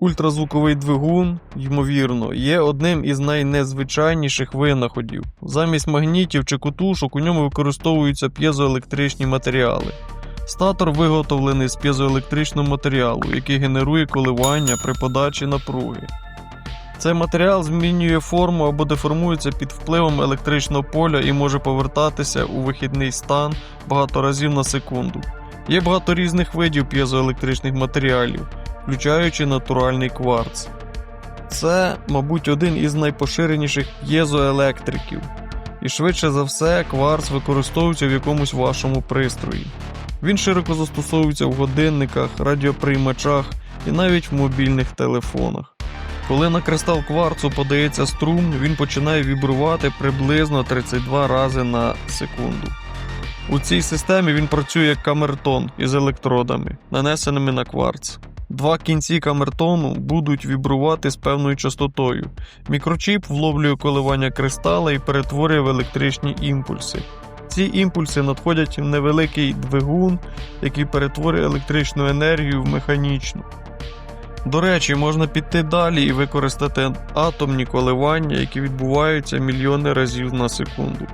Ультразвуковий двигун, ймовірно, є одним із найнезвичайніших винаходів. Замість магнітів чи кутушок у ньому використовуються п'єзоелектричні матеріали. Статор виготовлений з п'єзоелектричного матеріалу, який генерує коливання при подачі напруги. Цей матеріал змінює форму або деформується під впливом електричного поля і може повертатися у вихідний стан багато разів на секунду. Є багато різних видів п'єзоелектричних матеріалів, включаючи натуральний кварц. Це, мабуть, один із найпоширеніших п'єзоелектриків, і швидше за все кварц використовується в якомусь вашому пристрої. Він широко застосовується в годинниках, радіоприймачах і навіть в мобільних телефонах. Коли на кристал кварцу подається струм, він починає вібрувати приблизно 32 рази на секунду. У цій системі він працює як камертон із електродами, нанесеними на кварц. Два кінці камертону будуть вібрувати з певною частотою. Мікрочіп вловлює коливання кристала і перетворює в електричні імпульси. Ці імпульси надходять в невеликий двигун, який перетворює електричну енергію в механічну. До речі, можна піти далі і використати атомні коливання, які відбуваються мільйони разів на секунду.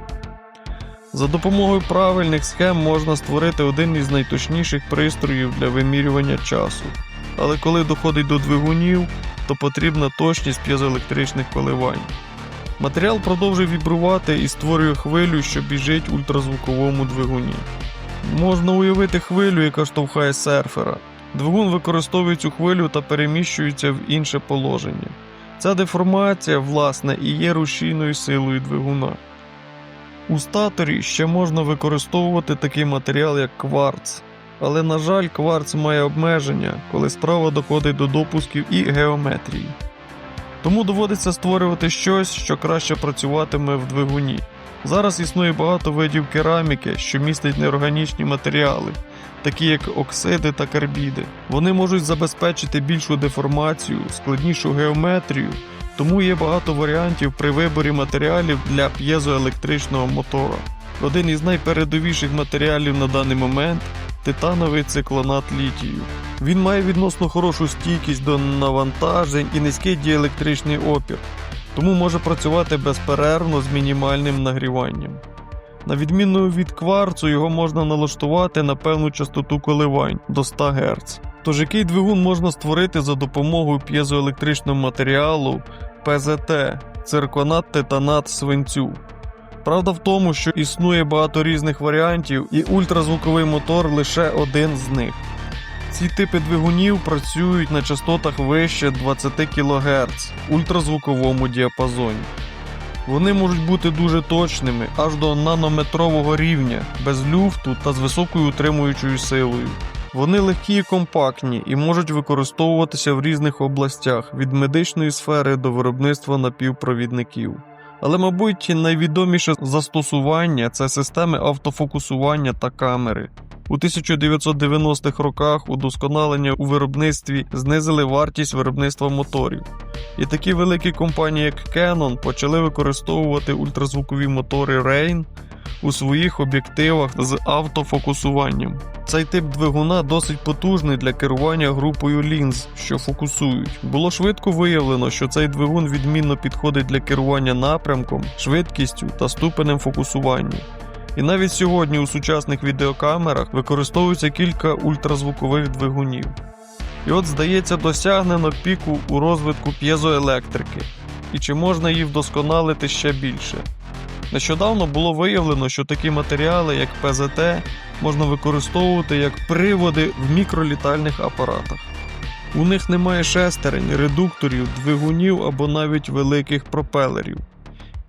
За допомогою правильних схем можна створити один із найточніших пристроїв для вимірювання часу. Але коли доходить до двигунів, то потрібна точність п'єзоелектричних коливань. Матеріал продовжує вібрувати і створює хвилю, що біжить в ультразвуковому двигуні. Можна уявити хвилю, яка штовхає серфера. Двигун використовує цю хвилю та переміщується в інше положення. Ця деформація, власне, і є рушійною силою двигуна. У статорі ще можна використовувати такий матеріал, як кварц. Але, на жаль, кварц має обмеження, коли справа доходить до допусків і геометрії. Тому доводиться створювати щось, що краще працюватиме в двигуні. Зараз існує багато видів кераміки, що містять неорганічні матеріали, такі як оксиди та карбіди. Вони можуть забезпечити більшу деформацію, складнішу геометрію, тому є багато варіантів при виборі матеріалів для п'єзоелектричного мотора. Один із найпередовіших матеріалів на даний момент титановий циклонат літію. Він має відносно хорошу стійкість до навантажень і низький діелектричний опір, тому може працювати безперервно з мінімальним нагріванням. На відміну від кварцу, його можна налаштувати на певну частоту коливань до 100 Гц. Тож який двигун можна створити за допомогою п'єзоелектричного матеріалу ПЗТ цирконат титанат свинцю. Правда в тому, що існує багато різних варіантів, і ультразвуковий мотор лише один з них. Ці типи двигунів працюють на частотах вище 20 кГц в ультразвуковому діапазоні. Вони можуть бути дуже точними аж до нанометрового рівня, без люфту та з високою утримуючою силою. Вони легкі і компактні і можуть використовуватися в різних областях від медичної сфери до виробництва напівпровідників. Але, мабуть, найвідоміше застосування це системи автофокусування та камери. У 1990-х роках удосконалення у виробництві знизили вартість виробництва моторів. І такі великі компанії, як Canon, почали використовувати ультразвукові мотори Rain у своїх об'єктивах з автофокусуванням. Цей тип двигуна досить потужний для керування групою лінз, що фокусують. Було швидко виявлено, що цей двигун відмінно підходить для керування напрямком, швидкістю та ступенем фокусування. І навіть сьогодні у сучасних відеокамерах використовується кілька ультразвукових двигунів. І от, здається, досягнено піку у розвитку п'єзоелектрики. І чи можна її вдосконалити ще більше? Нещодавно було виявлено, що такі матеріали, як ПЗТ, можна використовувати як приводи в мікролітальних апаратах. У них немає шестерень, редукторів, двигунів або навіть великих пропелерів.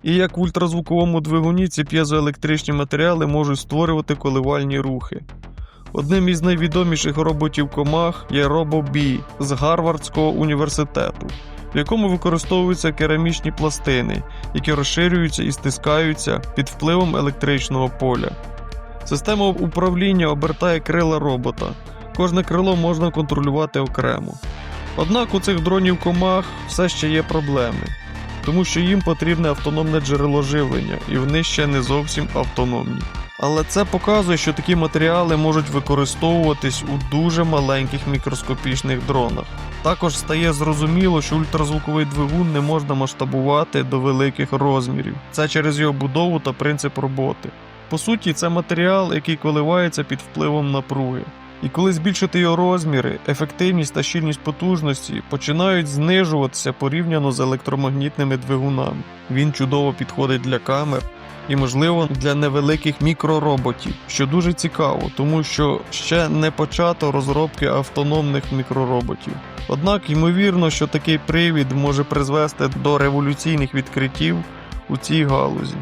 І як в ультразвуковому двигуні ці п'єзоелектричні матеріали можуть створювати коливальні рухи. Одним із найвідоміших роботів комах є RoboBee з Гарвардського університету, в якому використовуються керамічні пластини, які розширюються і стискаються під впливом електричного поля. Система управління обертає крила робота. Кожне крило можна контролювати окремо. Однак у цих дронів комах все ще є проблеми, тому що їм потрібне автономне джерело живлення, і вони ще не зовсім автономні. Але це показує, що такі матеріали можуть використовуватись у дуже маленьких мікроскопічних дронах. Також стає зрозуміло, що ультразвуковий двигун не можна масштабувати до великих розмірів. Це через його будову та принцип роботи. По суті, це матеріал, який коливається під впливом напруги. І коли збільшити його розміри, ефективність та щільність потужності починають знижуватися порівняно з електромагнітними двигунами. Він чудово підходить для камер і, можливо, для невеликих мікророботів, що дуже цікаво, тому що ще не почато розробки автономних мікророботів. Однак, ймовірно, що такий привід може призвести до революційних відкриттів у цій галузі.